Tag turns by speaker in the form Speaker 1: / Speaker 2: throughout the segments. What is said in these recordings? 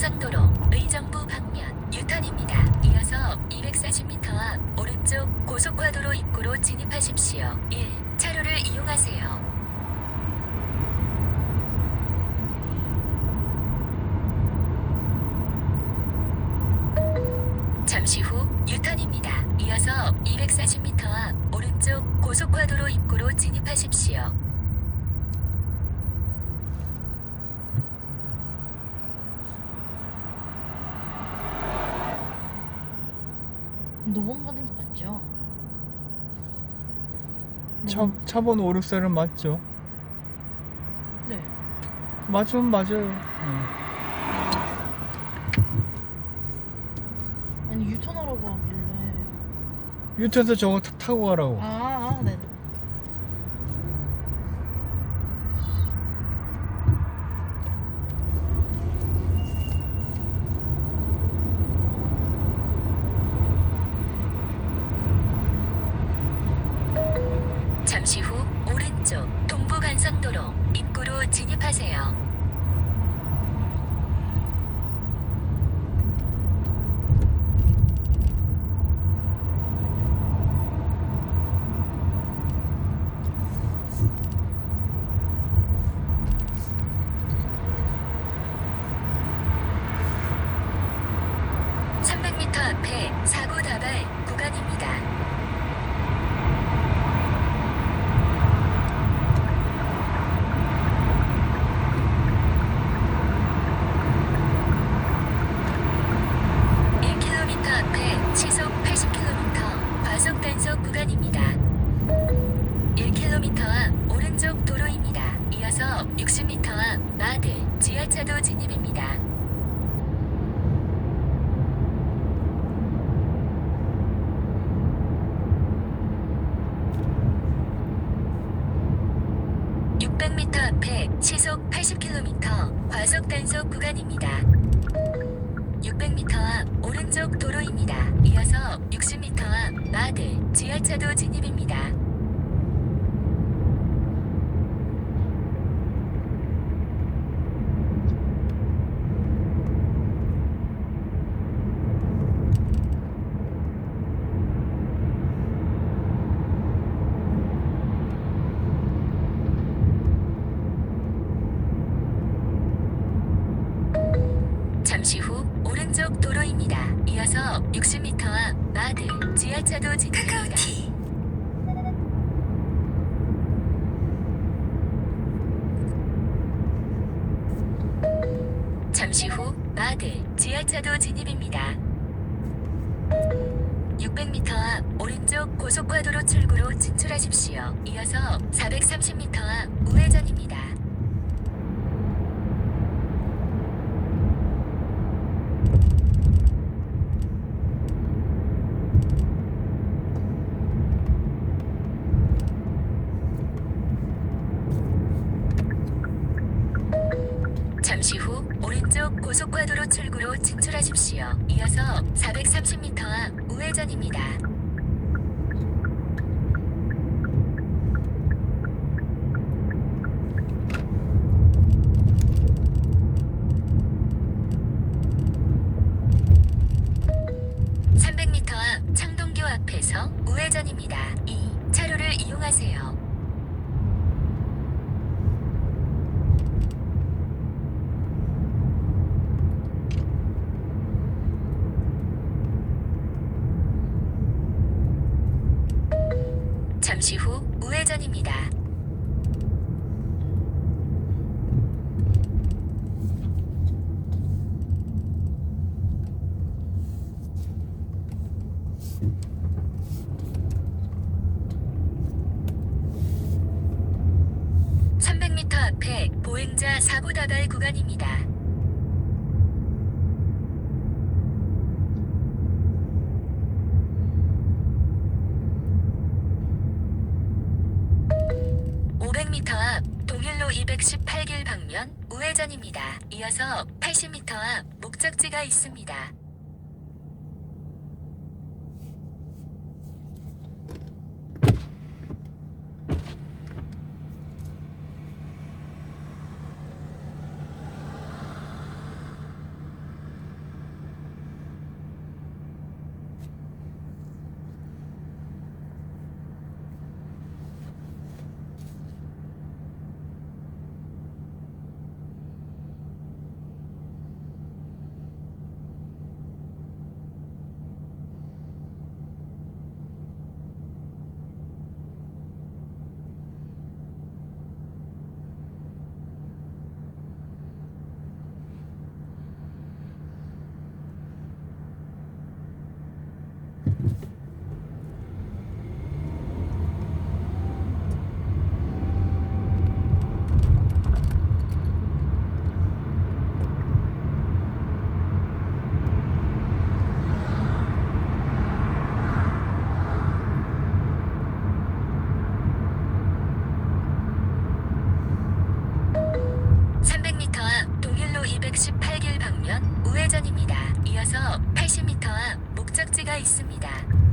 Speaker 1: 경상도로 의정부 방면 유턴입니다. 이어서 240m 앞 오른쪽 고속화도로 입구로 진입하십시오. 1. 차로를 이용하세요. 잠시 후 유턴입니다. 이어서 240m 앞 오른쪽 고속화도로 입구로 진입하십시오.
Speaker 2: 노원 가는 거 맞죠?
Speaker 3: 차,
Speaker 2: 노원-
Speaker 3: 차번 5, 6살은 맞죠?
Speaker 2: 네.
Speaker 3: 맞으면 맞아요. 응.
Speaker 2: 아니 유턴하라고 하길래.
Speaker 3: 유턴에서 저거 타- 타고 가라고.
Speaker 2: 아, 아 네.
Speaker 1: 2차도 진입입니다. 앞에 시속 80km 과속 단속 구간입니다. 600m 앞 오른쪽 도로입니다. 이어서 60m 앞 마들 지하차도 진입입니다. 이어서 60m 앞 마들 지하차도 진입입니다. 잠시 후 마들 지하차도 진입입니다. 600m 앞 오른쪽 고속화도로 출구로 진출하십시오. 이어서 430m 앞 우회전입니다. 잠시 후 오른쪽 고속화도로 출구로 진출하십시오. 이어서 430m 앞 우회전입니다. 우회전입니다. (300m) 앞에 보행자 사고 다발 구간입니다. (500m) 앞 동일로 218길 방면 우회전입니다. 이어서 80m 앞 목적지가 있습니다. 이어서 80m 앞 목적지가 있습니다.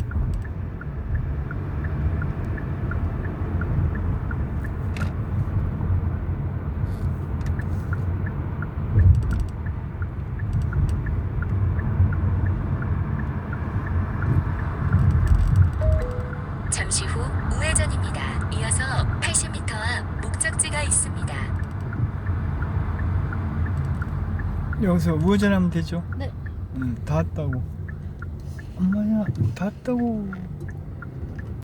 Speaker 3: 여기서 우회전하면 되죠?
Speaker 2: 네.
Speaker 3: 응, 다 왔다고. 엄마야, 다 왔다고.